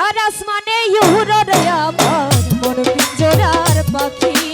তার আসমানে ইউরোরে আমার মন পিঞ্জরার পাখি।